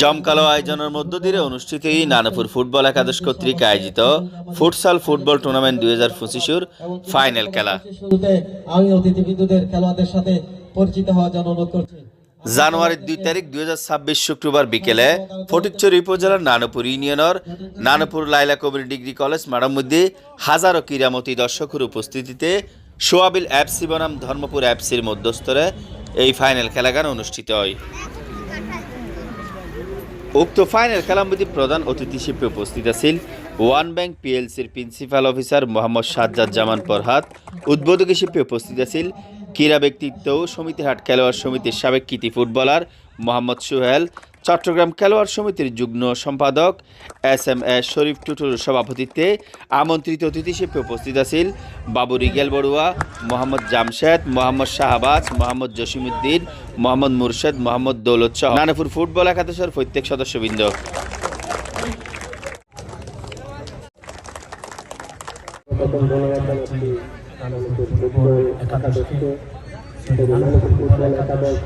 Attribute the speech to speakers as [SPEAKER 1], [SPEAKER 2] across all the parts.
[SPEAKER 1] জমকালো আয়োজনের মধ্য দিয়ে অনুষ্ঠিত এই নানাপুর ফুটবল একাদশ কর্তৃক আয়োজিত ফুটসাল ফুটবল টুর্নামেন্ট দুই হাজার পঁচিশের ফাইনাল খেলা।
[SPEAKER 2] আমি অতিথিবৃন্দদের খেলোয়াড়দের সাথে পরিচিত হওয়ার জন্য অনুরোধ করছি
[SPEAKER 1] জানুয়ারির দুই তারিখ দুই হাজার ছাব্বিশ শুক্রবার বিকেলে ফটিকচুরি উপজেলার নানপুর ইউনিয়নের নানপুর লাইলা কবির ডিগ্রি কলেজ মাঠের মধ্যে হাজারো ক্রীড়ামতী দর্শকের উপস্থিতিতে সোয়াবিল অ্যাপসি বনাম ধর্মপুর অ্যাপসির মধ্যস্থরে এই ফাইনাল খেলাগান অনুষ্ঠিত হয়। উক্ত ফাইনাল খেলামতি প্রধান অতিথি হিসেবে উপস্থিত আছেন ওয়ান ব্যাংক পিএলসির প্রিন্সিপাল অফিসার মোহাম্মদ সাজ্জাদ জামান ফরহাদ। উদ্বোধক হিসেবে উপস্থিত আছেন ক্রীড়া ব্যক্তিত্ব সমিতির হাট খেলোয়াড় সমিতির সাবেক কৃতি ফুটবলার মোহাম্মদ সোহেল। চট্টগ্রাম খেলোয়াড় সমিতির যুগ্ম সম্পাদক এস এম এস শরীফ টুটুর সভাপতিত্বে আমন্ত্রিত অতিথি হিসেবে উপস্থিত আছেন বাবু রিগেল বড়ুয়া মোহাম্মদ জামশেদ, মোহাম্মদ শাহবাজ, মোহাম্মদ জসিমুদ্দিন মোহাম্মদ মুর্শেদ, মোহাম্মদ দৌলত সহ নানাপুর ফুটবল একাদশের প্রত্যেক সদস্যবৃন্দ।
[SPEAKER 3] একাদশ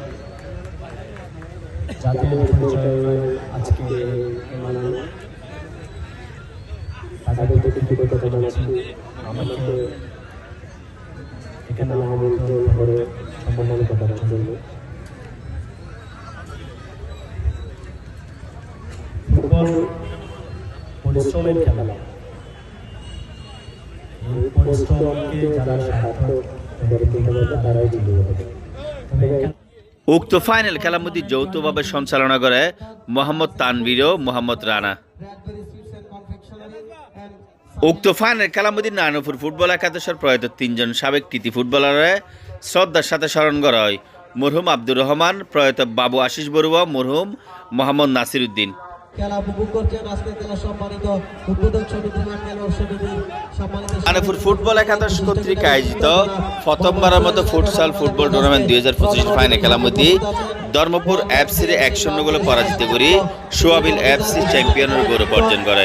[SPEAKER 3] জাতীয় পর্যায়ে আজকে মানানো। তাদের প্রতি কৃতজ্ঞতা জানাচ্ছি। আমাকে এখানে আমন্ত্রণ করে সম্মানিত করার জন্য। ফুটবল পরিশ্রমের খেলা। যারা তারাই বিজয়ী হবে
[SPEAKER 1] উক্ত ফাইনাল খেলার মধ্যে যৌথভাবে সঞ্চালনা করে মোহাম্মদ তানভীর ও মোহাম্মদ রানা। উক্ত ফাইনাল খেলার মধ্যে নানুপুর ফুটবল একাদশের প্রয়াত তিনজন সাবেক কৃতি ফুটবলারে শ্রদ্ধার সাথে স্মরণ করা হয়। মরহুম আব্দুর রহমান, প্রয়াত বাবু আশিস বড়ুয়া, মরহুম মোহাম্মদ নাসির উদ্দিন
[SPEAKER 2] খেলা উপভোগ করছেন আজকের খেলা সম্মানিত উদ্বোধক সমিতি মাঠ খেলোয়াড় সমিতি
[SPEAKER 1] নানুপুর ফুটবল একাদশ কর্তৃক আয়োজিত প্রথমবারের মতো ফুটসাল ফুটবল টুর্নামেন্ট দুই হাজার পঁচিশ ফাইনাল খেলার মধ্যে ধর্মপুর এফসির এক শূন্য গোলে পরাজিত করে সোয়াবিল এফসি চ্যাম্পিয়নের গৌরব অর্জন করে।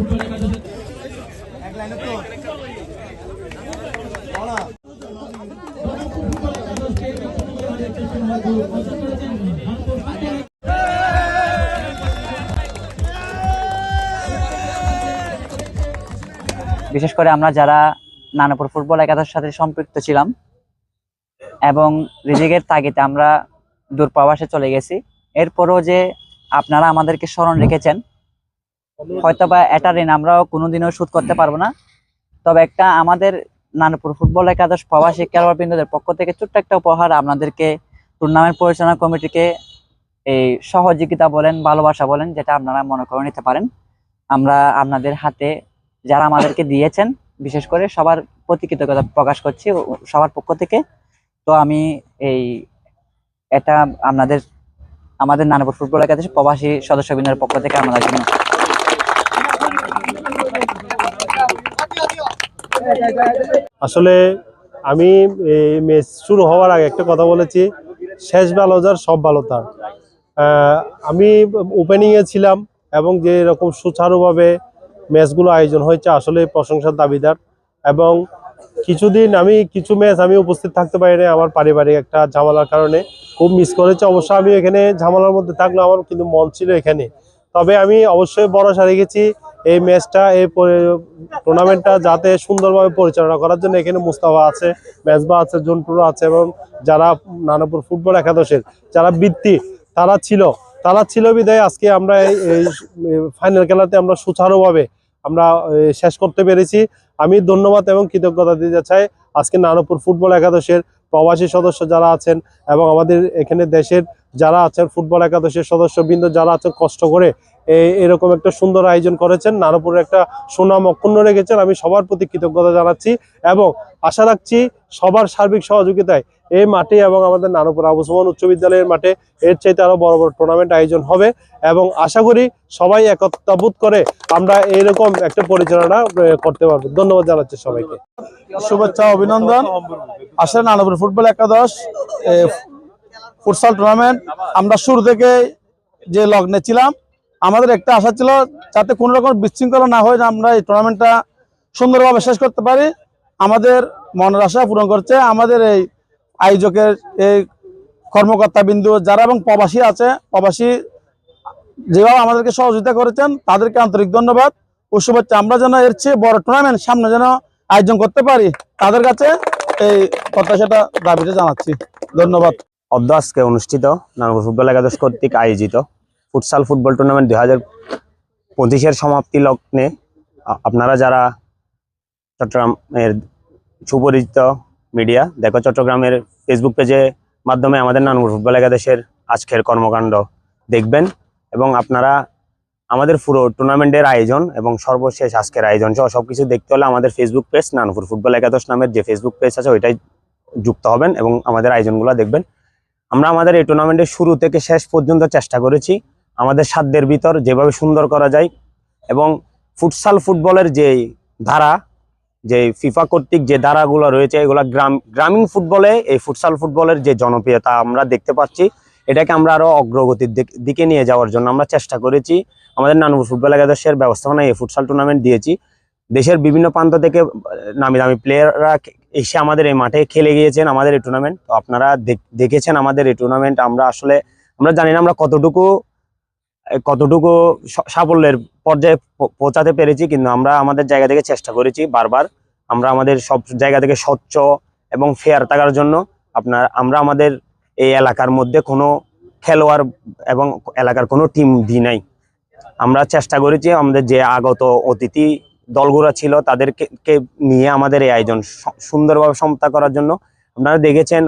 [SPEAKER 4] বিশেষ করে আমরা যারা নানাপুর ফুটবল একাদশের সাথে সম্পৃক্ত ছিলাম এবং রিজিকের তাগিদে আমরা দূরপ্রবাসে চলে গেছি। এরপরও যে আপনারা আমাদেরকে স্মরণ রেখেছেন হয়তোবা এটা ঋণ আমরাও কোনোদিনও শোধ করতে পারব না। তবে একটা আমাদের নানপুর ফুটবল একাদশ প্রবাসী খেলোয়াড়বৃন্দদের পক্ষ থেকে ছোট্ট একটা উপহার আপনাদেরকে টুর্নামেন্ট পরিচালনা কমিটিকে এই সহযোগিতা বলেন, ভালোবাসা বলেন, যেটা আপনারা মনে করে নিতে পারেন। আমরা আপনাদের হাতে যারা আমাদেরকে দিয়েছেন, বিশেষ করে সবার প্রতি কৃতজ্ঞতা প্রকাশ করছি সবার পক্ষ থেকে। তো আমি এই এটা আপনাদের, আমাদের নানাপুর ফুটবল একাদশী প্রবাসী সদস্যবৃন্দের পক্ষ থেকে আমাদের জন্য
[SPEAKER 5] আসলে আমি ম্যাচ শুরু হওয়ার আগে একটা কথা বলেছি, শেষ ভালো যার সব ভালো তার। আমি ওপেনিংয়ে ছিলাম এবং যে রকম সুচারুভাবে ম্যাচগুলো আয়োজন হয়েছে, আসলে প্রশংসার দাবিদার। এবং কিছুদিন আমি, কিছু ম্যাচ আমি উপস্থিত থাকতে পারিনি আমার পারিবারিক একটা ঝামেলার কারণে। খুব মিস করেছে, অবশ্য আমি এখানে ঝামেলার মধ্যে থাকলেও আমার কিন্তু মন ছিল এখানে। তবে আমি অবশ্যই ভরসা রেখেছি এই ম্যাচটা, এই টুর্নামেন্টটা যাতে সুন্দরভাবে পরিচালনা করার জন্য এখানে মুস্তাফা আছে, মেজবা আছে জন্টুরো আছে এবং যারা নানাপুর ফুটবল একাদশের যারা বৃত্তি, তারা ছিল। তারা ছিল বিদায় আজকে আমরা এই ফাইনাল খেলাতে আমরা সুচারুভাবে আমরা শেষ করতে পেরেছি। আমি ধন্যবাদ এবং কৃতজ্ঞতা দিতে চাই আজকে নানপুর ফুটবল একাদশের প্রবাসী সদস্য যারা আছেন এবং আমাদের এখানে দেশের যারা আছেন ফুটবল একাদশের সদস্যবৃন্দ যারা আছেন, কষ্ট করে এরকম একটা সুন্দর আয়োজন করেছেন, নানপুরের একটা সুনাম অক্ষুণ্ণ রেখেছেন। আমি সবার প্রতি কৃতজ্ঞতা জানাচ্ছি এবং আশা রাখছি সবার সার্বিক সহযোগিতায় এই মাঠে এবং আমাদের নানপুর আবু সুমন উচ্চ বিদ্যালয়ের মাঠে এর চাইতে আরও বড় বড় টুর্নামেন্ট আয়োজন হবে এবং আশা করি সবাই একত্রাবোধ করে আমরা এরকম একটা পরিচালনা করতে পারব। ধন্যবাদ জানাচ্ছি সবাইকে।
[SPEAKER 6] শুভেচ্ছা, অভিনন্দন। আসলে নানপুর ফুটবল একাদশ ফুটসাল টুর্নামেন্ট আমরা শুরু থেকে যে লগ্নে ছিলাম আমাদের একটা আশা ছিল যাতে কোনো রকম বিশৃঙ্খলা না হয়, আমরা এই টুর্নামেন্টটা সুন্দরভাবে শেষ করতে পারি। আমাদের মনের আশা পূরণ করছে। আমাদের এই আয়োজকের এই কর্মকর্তা বিন্দু যারা এবং প্রবাসী আছে, প্রবাসী যেভাবে আমাদেরকে সহযোগিতা করেছেন, তাদেরকে আন্তরিক ধন্যবাদ। ও শুভেচ্ছা। আমরা যেন এর চেয়ে বড় টুর্নামেন্ট সামনে যেন আয়োজন করতে পারি, তাদের কাছে এই প্রত্যাশাটা দাবিটা জানাচ্ছি। ধন্যবাদ।
[SPEAKER 7] অদ্য আজকে অনুষ্ঠিত নানপুর ফুটবল একাদশ কর্তৃক আয়োজিত ফুটসাল ফুটবল টুর্নামেন্ট দুই হাজার পঁচিশের সমাপ্তি লগ্নে আপনারা যারা চট্টগ্রামের সুপরিচিত মিডিয়া, দেখো চট্টগ্রামের ফেসবুক পেজে মাধ্যমে আমাদের নানপুর ফুটবল একাদেশের আজকের কর্মকাণ্ড দেখবেন এবং আপনারা আমাদের পুরো টুর্নামেন্টের আয়োজন এবং সর্বশেষ আজকের আয়োজন সহ সব কিছু দেখতে হলে আমাদের ফেসবুক পেজ নানপুর ফুটবল একাদশ নামের যে ফেসবুক পেজ আছে ওইটাই যুক্ত হবেন এবং আমাদের আয়োজনগুলো দেখবেন। আমরা আমাদের এই টুর্নামেন্টের শুরু থেকে শেষ পর্যন্ত চেষ্টা করেছি আমাদের সাধ্যের ভিতর যেভাবে সুন্দর করা যায় এবং ফুটসাল ফুটবলের যে ধারা, যে ফিফা কর্তৃক যে ধারাগুলো রয়েছে, এগুলো গ্রাম, গ্রামীণ ফুটবলে এই ফুটসাল ফুটবলের যে জনপ্রিয়তা আমরা দেখতে পাচ্ছি, এটাকে আমরা আরও অগ্রগতির দিক- নিয়ে যাওয়ার জন্য আমরা চেষ্টা করেছি। আমাদের নানুপুর ফুটবল একাদশের ব্যবস্থাপনায় এই ফুটসাল টুর্নামেন্ট দিয়েছি। দেশের বিভিন্ন প্রান্ত থেকে নামি দামি প্লেয়াররা এসে আমাদের এই মাঠে খেলে গিয়েছেন আমাদের এই টুর্নামেন্ট তো আপনারা দেখ- দেখেছেন আমাদের এই টুর্নামেন্ট আমরা আসলে, আমরা জানি না আমরা কতটুকু কতটুকু সাফল্যের পর্যায়ে পৌঁছাতে পেরেছি, কিন্তু আমরা আমাদের জায়গা থেকে চেষ্টা করেছি বারবার। আমরা আমাদের সব জায়গা থেকে স্বচ্ছ এবং ফেয়ার থাকার জন্য আপনার, আমরা আমাদের এই এলাকার মধ্যে কোনো খেলোয়াড় এবং এলাকার কোনো টিম দিই নাই। আমরা চেষ্টা করেছি আমাদের যে আগত অতিথি দলগুলো ছিল তাদেরকে নিয়ে আমাদের এই আয়োজন সুন্দরভাবে সমতা করার জন্য। আপনারা দেখেছেন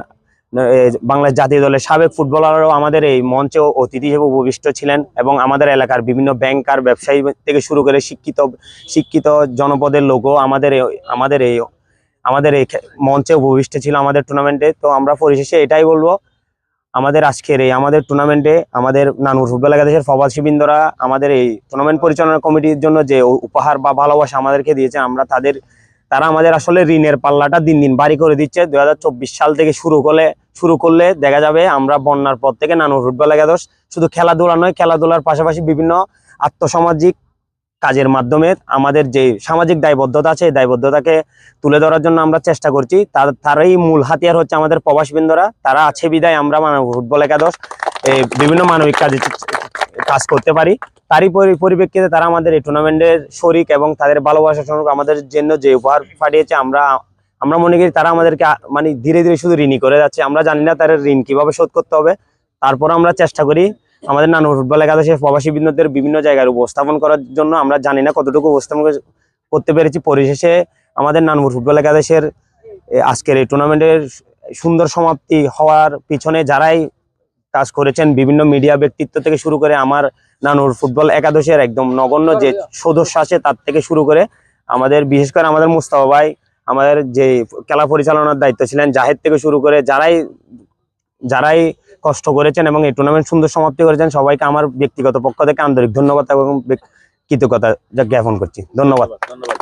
[SPEAKER 7] বাংলাদেশ জাতীয় দলের সাবেক ফুটবলাররাও আমাদের এই মঞ্চে অতিথি হিসেবে উপবিষ্ট ছিলেন এবং আমাদের এলাকার বিভিন্ন ব্যাংকার ব্যবসায়ী থেকে শুরু করে শিক্ষিত শিক্ষিত জনপদের লোকও আমাদের আমাদের এই আমাদের এই মঞ্চে উপবিষ্ট ছিল আমাদের টুর্নামেন্টে তো আমরা পরিশেষে এটাই বলব, আমাদের আজকের এই, আমাদের টুর্নামেন্টে আমাদের নানুর ফুটবল একাদেশের প্রবাসীবৃন্দরা আমাদের এই টুর্নামেন্ট পরিচালনা কমিটির জন্য যে উপহার বা ভালোবাসা আমাদেরকে দিয়েছে, আমরা তাদের তারা আমাদের আসলে ঋণের পাল্লাটা দিন দিন বাড়ি করে দিচ্ছে। দুই হাজার চব্বিশ সাল থেকে শুরু করলে শুরু করলে দেখা যাবে আমরা বন্যার পর থেকে নানুর ফুটবল একাদশ শুধু খেলাধুলা নয়, খেলাধুলার পাশাপাশি বিভিন্ন আত্মসামাজিক কাজের মাধ্যমে আমাদের যে সামাজিক দায়বদ্ধতা আছে, এই দায়বদ্ধতাকে তুলে ধরার জন্য আমরা চেষ্টা করছি। তার, তারই মূল হাতিয়ার হচ্ছে আমাদের প্রবাসবৃন্দরা। তারা আছে বিদায়, আমরা মানব ফুটবল একাদশ এই বিভিন্ন মানবিক কাজে কাজ করতে পারি। তারই পরি- পরিপ্রেক্ষিতে তারা আমাদের এই টুর্নামেন্টের শরিক এবং তাদের ভালোবাসা স্বরূপ আমাদের জন্য যে উপহার পাঠিয়েছে, আমরা আমরা মনে করি তারা আমাদেরকে মানে ধীরে ধীরে শুধু ঋণই করে যাচ্ছে। আমরা জানি না তাদের ঋণ কীভাবে শোধ করতে হবে। তারপর আমরা চেষ্টা করি আমাদের নানু ফুটবল একাদশের প্রবাসী বৃন্দদের বিভিন্ন জায়গায় উপস্থাপন করার জন্য। আমরা জানি না কতটুকু উপস্থাপন করতে পেরেছি। পরিশেষে আমাদের নানপুর ফুটবল একাদশের আজকের এই টুর্নামেন্টের সুন্দর সমাপ্তি হওয়ার পিছনে যারাই কাজ করেছেন বিভিন্ন মিডিয়া ব্যক্তিত্ব থেকে শুরু করে আমার নানুর ফুটবল একাদশের একদম নগণ্য যে সদস্য আছে তার থেকে শুরু করে আমাদের বিশেষ করে আমাদের মুস্তাফা ভাই আমাদের যে খেলা পরিচালনার দায়িত্ব ছিলেন জাহেদ থেকে শুরু করে যারাই যারাই কষ্ট করেছেন এবং এই টুর্নামেন্ট সুন্দর সমাপ্তি করেছেন সবাইকে আমার ব্যক্তিগত পক্ষ থেকে আন্তরিক ধন্যবাদ এবং কৃতজ্ঞতা জ্ঞাপন করছি। ধন্যবাদ ধন্যবাদ।